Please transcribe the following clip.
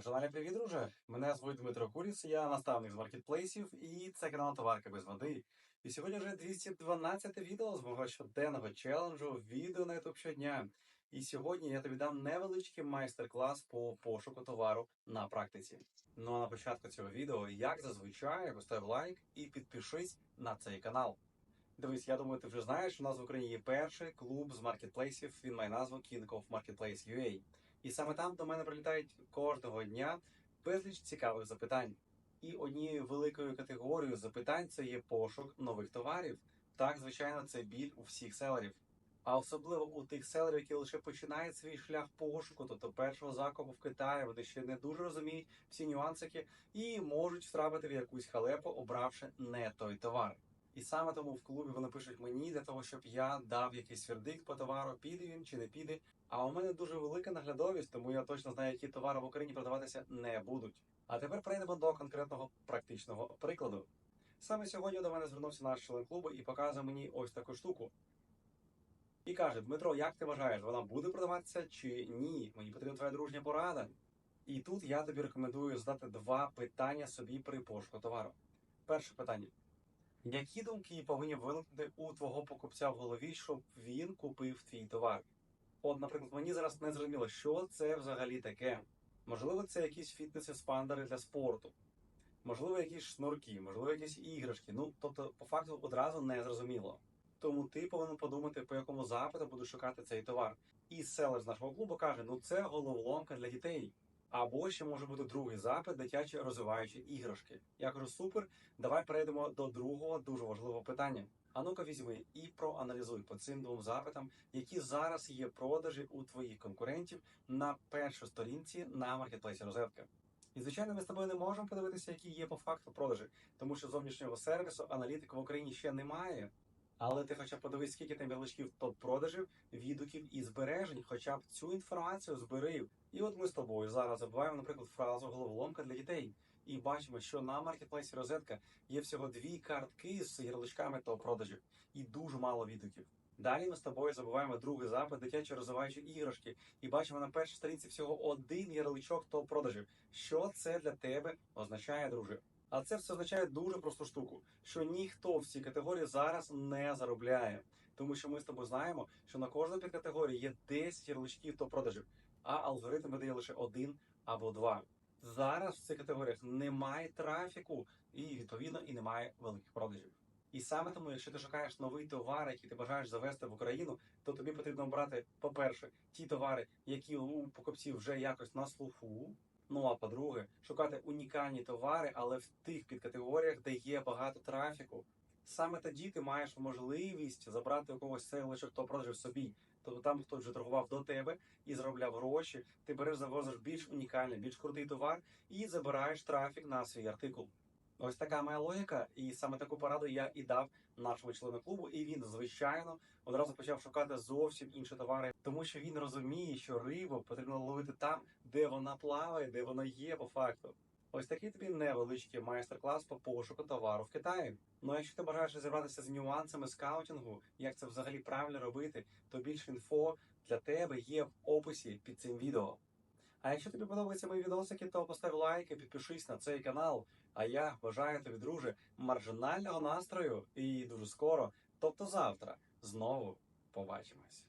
Маржелалі, привіт, друже! Мене звуть Дмитро Куріс, я наставник з маркетплейсів, і це канал Товарка без води. І сьогодні вже 212 відео з мого щоденного челенджу відео на YouTube щодня. І сьогодні я тобі дам невеличкий майстер-клас по пошуку товару на практиці. Ну а на початку цього відео, як зазвичай, постав лайк і підпишись на цей канал. Дивись, я думаю, ти вже знаєш, у нас в Україні є перший клуб з маркетплейсів. Він має назву King of Marketplace UA. І саме там до мене прилітають кожного дня безліч цікавих запитань. І однією великою категорією запитань це є пошук нових товарів. Так, звичайно, це біль у всіх селерів. А особливо у тих селерів, які лише починають свій шлях пошуку, тобто першого закупу в Китаї, вони ще не дуже розуміють всі нюансики і можуть втрапити в якусь халепу, обравши не той товар. І саме тому в клубі вони пишуть мені для того, щоб я дав якийсь вердикт по товару, піде він чи не піде. А у мене дуже велика наглядовість, тому я точно знаю, які товари в Україні продаватися не будуть. А тепер перейдемо до конкретного практичного прикладу. Саме сьогодні до мене звернувся наш член клубу і показує мені ось таку штуку. І каже: Дмитро, як ти вважаєш, вона буде продаватися чи ні? Мені потрібна твоя дружня порада. І тут я тобі рекомендую задати два питання собі при пошуку товару. Перше питання. Які думки повинні виникнути у твого покупця в голові, щоб він купив твій товар? От, наприклад, мені зараз не зрозуміло, що це взагалі таке. Можливо, це якісь фітнес-еспандери для спорту, можливо, якісь шнурки, можливо, якісь іграшки. Ну, тобто, по факту одразу не зрозуміло. Тому ти повинен подумати, по якому запиту буду шукати цей товар. І селер з нашого клубу каже: ну це головоломка для дітей. Або ще може бути другий запит, дитячі розвиваючі іграшки. Я кажу, супер. Давай перейдемо до другого дуже важливого питання. А ну-ка візьми і проаналізуй по цим двом запитам, які зараз є продажі у твоїх конкурентів на першій сторінці на маркетплейсі розетка. І звичайно, ми з тобою не можемо подивитися, які є по факту продажі, тому що зовнішнього сервісу аналітики в Україні ще немає. Але ти хоча б подивись, скільки там ярличків топ-продажів, відгуків і збережень, хоча б цю інформацію зберив. І от ми з тобою зараз забуваємо, наприклад, фразу головоломка для дітей. І бачимо, що на маркетплейсі розетка є всього дві картки з ярличками топ-продажів і дуже мало відгуків. Далі ми з тобою забуваємо другий запит дитячі розвиваючі іграшки, і бачимо на першій сторінці всього один ярличок топ-продажів. Що це для тебе означає, друже? А це все означає дуже просту штуку, що ніхто в цій категорії зараз не заробляє, тому що ми з тобою знаємо, що на кожній підкатегорії є 10 ярличків топ продажів, а алгоритм видає лише один або два. Зараз в цих категоріях немає трафіку і відповідно і немає великих продажів. І саме тому, якщо ти шукаєш новий товар, який ти бажаєш завести в Україну, то тобі потрібно обрати, по-перше, ті товари, які у покупців вже якось на слуху. Ну а по-друге, шукати унікальні товари, але в тих підкатегоріях, де є багато трафіку. Саме тоді ти маєш можливість забрати у когось цей лишок хто продажів собі. Тобто там хто вже торгував до тебе і заробляв гроші. Ти береш завозиш більш унікальний, більш крутий товар і забираєш трафік на свій артикул. Ось така моя логіка, і саме таку пораду я і дав нашому члену клубу. І він, звичайно, одразу почав шукати зовсім інші товари, тому що він розуміє, що рибу потрібно ловити там, де вона плаває, де вона є по факту. Ось такий тобі невеличкий майстер-клас по пошуку товару в Китаї. Ну якщо ти бажаєш розібратися з нюансами скаутингу, як це взагалі правильно робити, то більше інфо для тебе є в описі під цим відео. А якщо тобі подобаються мої відосики, то постав лайк і підпишись на цей канал. А я бажаю тобі, друже, маржинального настрою і дуже скоро, тобто завтра, знову побачимось.